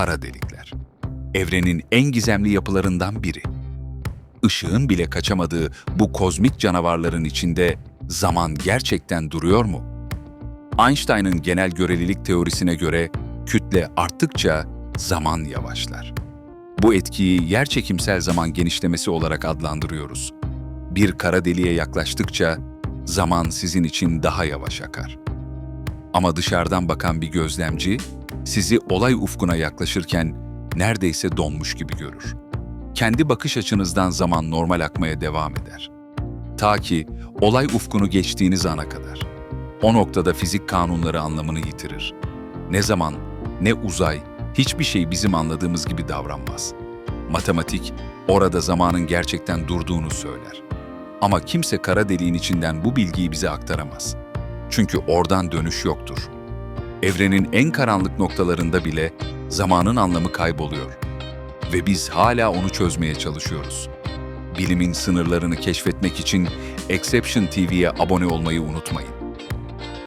kara delikler. Evrenin en gizemli yapılarından biri. Işığın bile kaçamadığı bu kozmik canavarların içinde zaman gerçekten duruyor mu? Einstein'ın genel görelilik teorisine göre kütle arttıkça zaman yavaşlar. Bu etkiyi yerçekimsel zaman genişlemesi olarak adlandırıyoruz. Bir kara deliğe yaklaştıkça zaman sizin için daha yavaş akar. Ama dışarıdan bakan bir gözlemci sizi olay ufkuna yaklaşırken neredeyse donmuş gibi görür. Kendi bakış açınızdan zaman normal akmaya devam eder. Ta ki olay ufkunu geçtiğiniz ana kadar. O noktada fizik kanunları anlamını yitirir. Ne zaman, ne uzay, hiçbir şey bizim anladığımız gibi davranmaz. Matematik orada zamanın gerçekten durduğunu söyler. Ama kimse kara deliğin içinden bu bilgiyi bize aktaramaz. Çünkü oradan dönüş yoktur. Evrenin en karanlık noktalarında bile zamanın anlamı kayboluyor. Ve biz hala onu çözmeye çalışıyoruz. Bilimin sınırlarını keşfetmek için Exception TV'ye abone olmayı unutmayın.